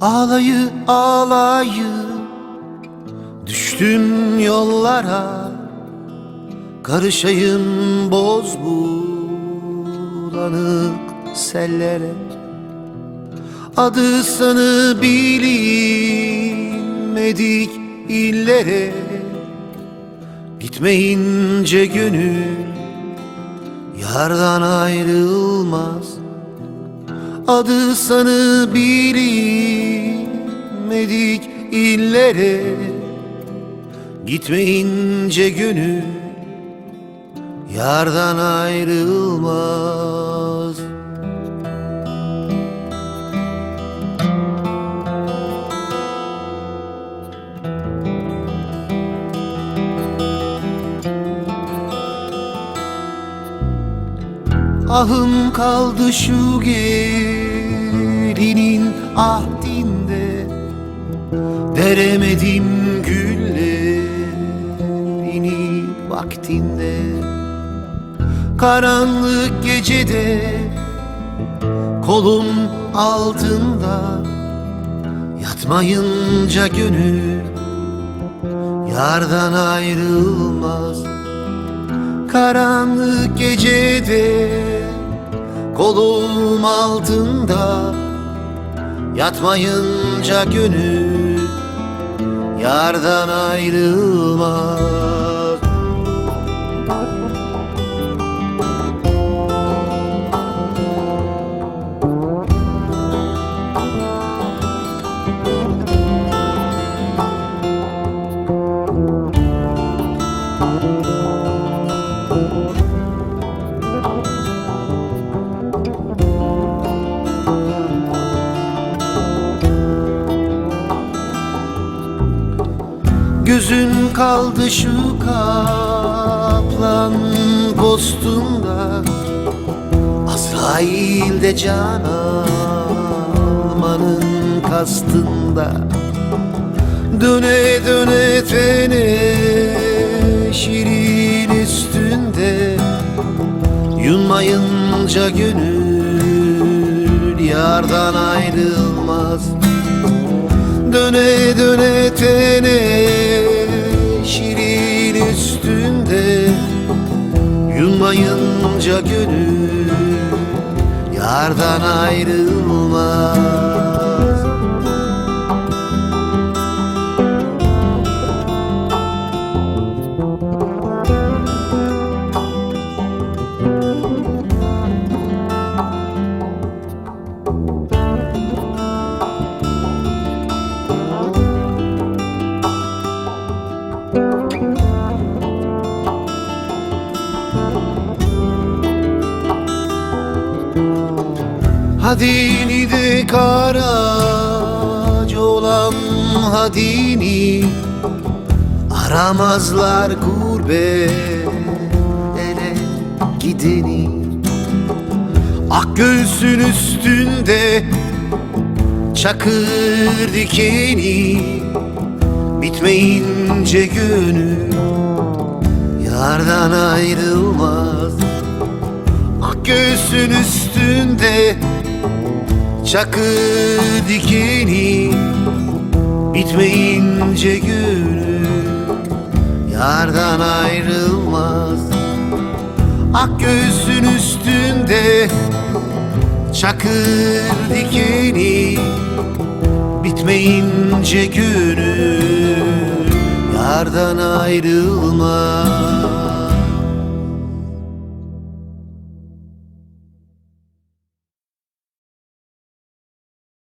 Ağlayı ağlayı. Düştüm yollara. Karışayım boz bulanık sellere. Adı sanı bilinmedik illere. Gitmeyince gönül Yardan ayrılmaz Adı sanı bilinmedik illere. Gitmeyince gönül Yardan ayrılmaz Ahım kaldı şu gelinin ahdinde. Deremedim güllerini vaktinde. Karanlık gecede kolum altında. Yatmayınca gönül yardan ayrılmaz Karanlık gecede kolum altında Yatmayınca gönül yardan ayrılmaz Gözün kaldı şu kaplan postunda. Azrail de can almanın kastında. Döne döne tene şirin üstünde. Yunmayınca gönül yardan ayrılmaz. Döne döne tene Yunmayınca gönül yardan ayrılmaz Hadini de karac olan hadini Aramazlar gurbet ele gideni. Ak göğsün üstünde çakır dikeni Bitmeyince gönül yardan ayrılmaz. Ak göğsün üstünde çakır dikeni Bitmeyince gönül yardan ayrılmaz. Ak göğsün üstünde çakır dikeni Bitmeyince gönül yardan ayrılmaz